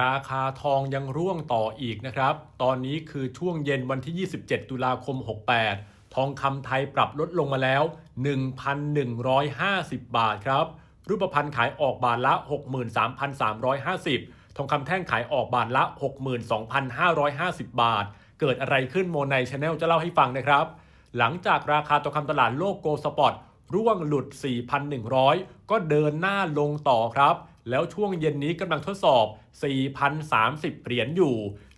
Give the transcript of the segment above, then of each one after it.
ราคาทองยังร่วงต่ออีกนะครับ ตอนนี้คือช่วงเย็นวันที่ 27 ตุลาคม 68 ทองคำไทยปรับลดลงมาแล้ว 1,150 บาทครับ รูปพรรณขายออกบาทละ 63,350 ทองคำแท่งขายออกบาทละ 62,550 บาท เกิดอะไรขึ้นโมไนชาแนลจะเล่าให้ฟังนะครับ หลังจากราคาทองคำตลาดโลกโกลสปอตร่วงหลุด 4,100 ก็เดินหน้าลงต่อครับ แล้วช่วงเย็นนี้กำลังทดสอบ 4,030 เหรียญอยู่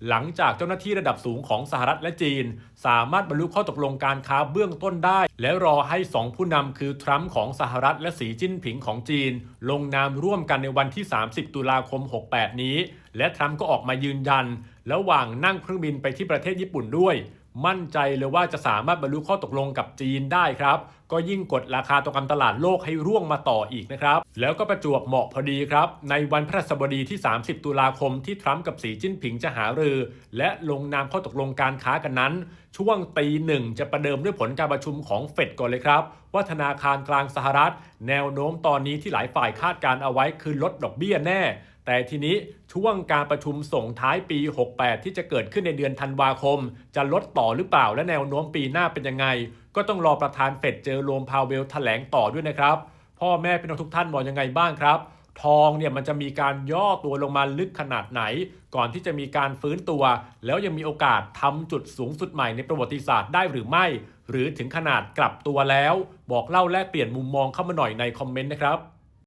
หลังจากเจ้าหน้าที่ระดับสูงของสหรัฐและจีน สามารถบรรลุข้อตกลงการค้าเบื้องต้นได้ และรอให้ 2 ผู้นำคือทรัมป์ของสหรัฐและสีจิ้นผิงของจีน ลงนามร่วมกันในวันที่ 30 ตุลาคม 68 นี้ และทรัมป์ก็ออกมายืนยัน ระหว่างนั่งเครื่องบินไปที่ประเทศญี่ปุ่นด้วย มั่นใจเลยว่าจะสามารถบรรลุข้อตกลงกับจีนได้ครับ ก็ยิ่งกดราคาทองคำตลาดโลกให้ร่วงมาต่ออีกนะครับ แล้วก็ประจวบเหมาะพอดีครับ ในวันพฤหัสบดีที่ 30 ตุลาคมที่ทรัมป์กับสีจิ้นผิงจะหารือ และลงนามข้อตกลงการค้ากันนั้น ช่วงตีหนึ่งจะประเดิมด้วยผลการประชุมของเฟดก่อนเลยครับ ว่าธนาคารกลางสหรัฐ แนวโน้มตอนนี้ที่หลายฝ่ายคาดการเอาไว้คือลดดอกเบี้ยแน่ แต่ทีนี้ช่วงการประชุมส่งท้ายปี 68 ที่จะเกิดขึ้นในเดือนธันวาคม จะลดต่อหรือเปล่าและแนวโน้มปีหน้าเป็นยังไง ก็ต้องรอประธานเฟดเจอโรมพาวเวลแถลงต่อด้วยนะครับ พ่อแม่พี่น้องทุกท่านบอกยังไงบ้างครับ ทองเนี่ยมันจะมีการย่อตัวลงมาลึกขนาดไหน ก่อนที่จะมีการฟื้นตัว แล้วยังมีโอกาสทำจุดสูงสุดใหม่ในประวัติศาสตร์ได้หรือไม่ หรือถึงขนาดกลับตัวแล้ว บอกเล่าแลกเปลี่ยนมุมมองเข้ามาหน่อยในคอมเมนต์นะครับ